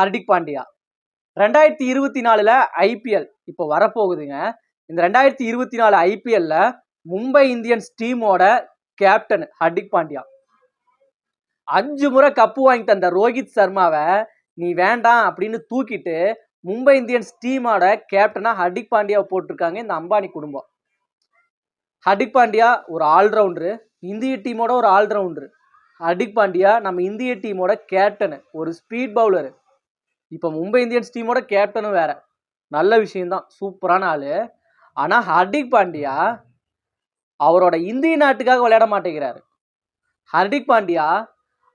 ஹர்திக் பாண்டியா. ரெண்டாயிரத்தி இருபத்தி நாலுல ஐபிஎல் இப்போ வரப்போகுதுங்க. இந்த ரெண்டாயிரத்தி இருபத்தி நாலு ஐபிஎல்ல மும்பை இந்தியன்ஸ் டீமோட கேப்டன் ஹர்திக் பாண்டியா. அஞ்சு முறை கப்பு வாங்கி தந்த ரோஹித் சர்மாவை நீ வேண்டாம் அப்படின்னு தூக்கிட்டு மும்பை இந்தியன்ஸ் டீமோட கேப்டனா ஹர்திக் பாண்டியாவை போட்டிருக்காங்க இந்த அம்பானி குடும்பம். ஹர்திக் பாண்டியா ஒரு ஆல்ரவுண்டரு இந்திய டீமோட ஒரு ஆல்ரவுண்டரு. ஹர்திக் பாண்டியா நம்ம இந்திய டீமோட கேப்டனு ஒரு ஸ்பீட் பவுலரு. இப்போ மும்பை இந்தியன்ஸ் டீமோட கேப்டனும் வேற. நல்ல விஷயம்தான். சூப்பரான ஆள். ஆனால் ஹர்திக் பாண்டியா அவரோட இந்திய நாட்டுக்காக விளையாட மாட்டேங்கிறாரு. ஹர்திக் பாண்டியா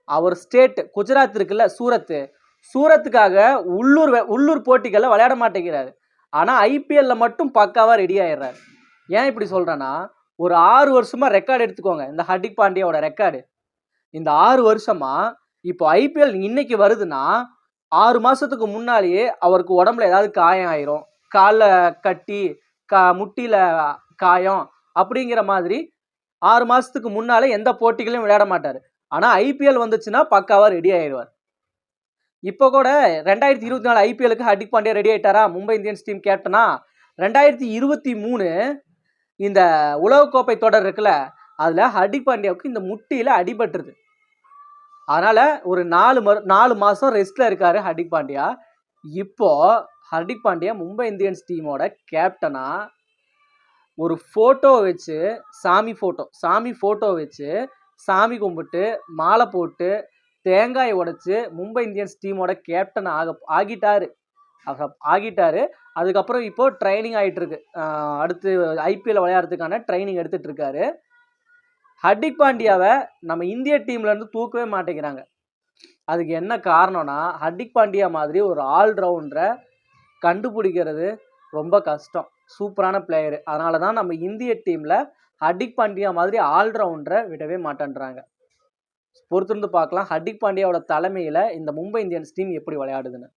அவர் ஸ்டேட் குஜராத் இருக்குல்ல சூரத்து. சூரத்துக்காக உள்ளூர் வே- உள்ளூர் போட்டிகளில் விளையாட மாட்டேங்கிறாரு. ஆனால் ஐபிஎல்ல மட்டும் பக்காவாக ரெடி ஆயிடுறாரு. ஏன் இப்படி சொல்கிறேன்னா ஒரு ஆறு வருஷமாக ரெக்கார்டு எடுத்துக்கோங்க. இந்த ஹர்திக் பாண்டியாவோட ரெக்கார்டு இந்த ஆறு வருஷமாக இப்போ ஐபிஎல் இன்னைக்கு வருதுன்னா ஆறு மாதத்துக்கு முன்னாலேயே அவருக்கு உடம்புல ஏதாவது காயம் ஆயிரும். காலில் கட்டி கா முட்டியில் காயம் அப்படிங்கிற மாதிரி ஆறு மாதத்துக்கு முன்னாலே எந்த போட்டிகளையும் விளையாட மாட்டார். ஆனால் ஐபிஎல் வந்துச்சுன்னா பக்காவாக ரெடி ஆயிடுவார் இப்போ கூட ரெண்டாயிரத்தி இருபத்தி நாலு ஐபிஎலுக்கு ஹர்திக் பாண்டியா ரெடி ஆயிட்டாரா? மும்பை இந்தியன்ஸ் டீம் கேப்டனா? ரெண்டாயிரத்தி இருபத்தி மூணு இந்த உலகக்கோப்பை தொடர் இருக்குல்ல அதில் ஹர்திக் பாண்டியாவுக்கு இந்த முட்டியில் அடிபட்டுருது. அதனால் ஒரு நாலு மறு நாலு மாதம் ரெஸ்ட்டில் இருக்கார் ஹர்திக் பாண்டியா. இப்போது ஹர்திக் பாண்டியா மும்பை இந்தியன்ஸ் டீமோட கேப்டனாக ஒரு ஃபோட்டோ வச்சு சாமி ஃபோட்டோ சாமி ஃபோட்டோ வச்சு சாமி கும்பிட்டு மாலை போட்டு தேங்காய் உடைச்சி மும்பை இந்தியன்ஸ் டீமோட கேப்டன் ஆக ஆகிட்டார். ஆகிட்டார் ஆகிட்டாரு. அதுக்கப்புறம் இப்போ ட்ரைனிங் ஆகிட்டு இருக்கு அடுத்து ஐபிஎல் விளையாடுறதுக்கான ட்ரைனிங் எடுத்துட்டு இருக்காரு ஹர்திக் பாண்டியாவை நம்ம இந்திய டீம்லேருந்து தூக்கவே மாட்டேங்கிறாங்க. அதுக்கு என்ன காரணம்னா ஹர்திக் பாண்டியா மாதிரி ஒரு ஆல்ரவுண்டரை கண்டுபிடிக்கிறது ரொம்ப கஷ்டம். சூப்பரான பிளேயரு அதனால தான் நம்ம இந்திய டீமில் ஹர்திக் பாண்டியா மாதிரி ஆல்ரவுண்டரை விடவே மாட்டேன்றாங்க. பொறுத்திருந்து பார்க்கலாம். ஹர்திக் பாண்டியாவோட தலைமையில் இந்த மும்பை இந்தியன்ஸ் டீம் எப்படி விளையாடுதுன்னு.